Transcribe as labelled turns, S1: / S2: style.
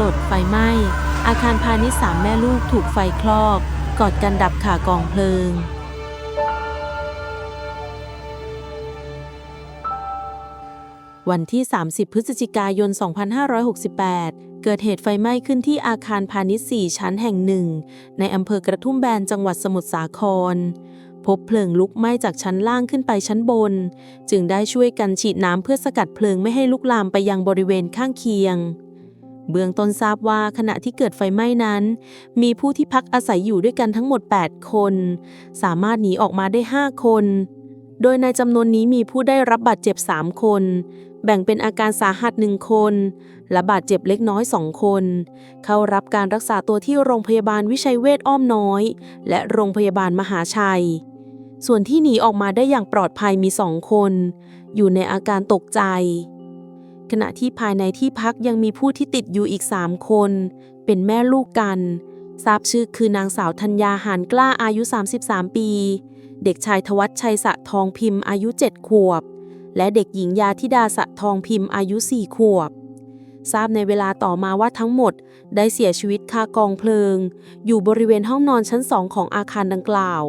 S1: ลดไฟไหม้ อาคารพาณิชย์สามแม่ลูกถูกไฟคลอก กอดกันดับขากองเพลิง วันที่ 30 พฤศจิกายน 2568 เกิดเหตุไฟไหม้ขึ้นที่อาคารพาณิชย์ 4 ชั้นแห่งหนึ่ง ในอำเภอกระทุ่มแบนจังหวัดสมุทรสาครพบเพลิงลุกไหม้จากชั้นล่างขึ้นไปชั้นบน จึงได้ช่วยกันฉีดน้ำเพื่อสกัดเพลิงไม่ให้ลุกลามไปยังบริเวณข้างเคียง เบื้องต้นทราบว่าขณะที่เกิดไฟไหม้นั้น มีผู้ที่พักอาศัยอยู่ด้วยกันทั้งหมด 8 คน สามารถหนีออกมาได้ 5 คน โดยในจำนวนนี้มีผู้ได้รับบาดเจ็บ 3 คน แบ่งเป็นอาการสาหัส1คน และบาดเจ็บเล็กน้อย2คน เข้ารับการรักษาตัวที่โรงพยาบาลวิชัยเวชอ้อมน้อย และโรงพยาบาลมหาชัย ส่วนที่หนีออกมาได้อย่างปลอดภัยมี2คน อยู่ในอาการตกใจ ขณะที่ภายในที่พักยังมีผู้ที่ติดอยู่อีก 3 คน เป็นแม่ลูกกัน ทราบชื่อคือนางสาวธัญญาหานกล้าอายุ 33 ปี เด็กชายทวัชชัยสะทองพิมพ์อายุ 7 ขวบ และเด็กหญิงยาธิดาสะทองพิมพ์อายุ 4 ขวบ ทราบในเวลาต่อมาว่าทั้งหมดได้เสียชีวิตคากองเพลิง อยู่บริเวณห้องนอนชั้นสองของอาคารดังกล่าว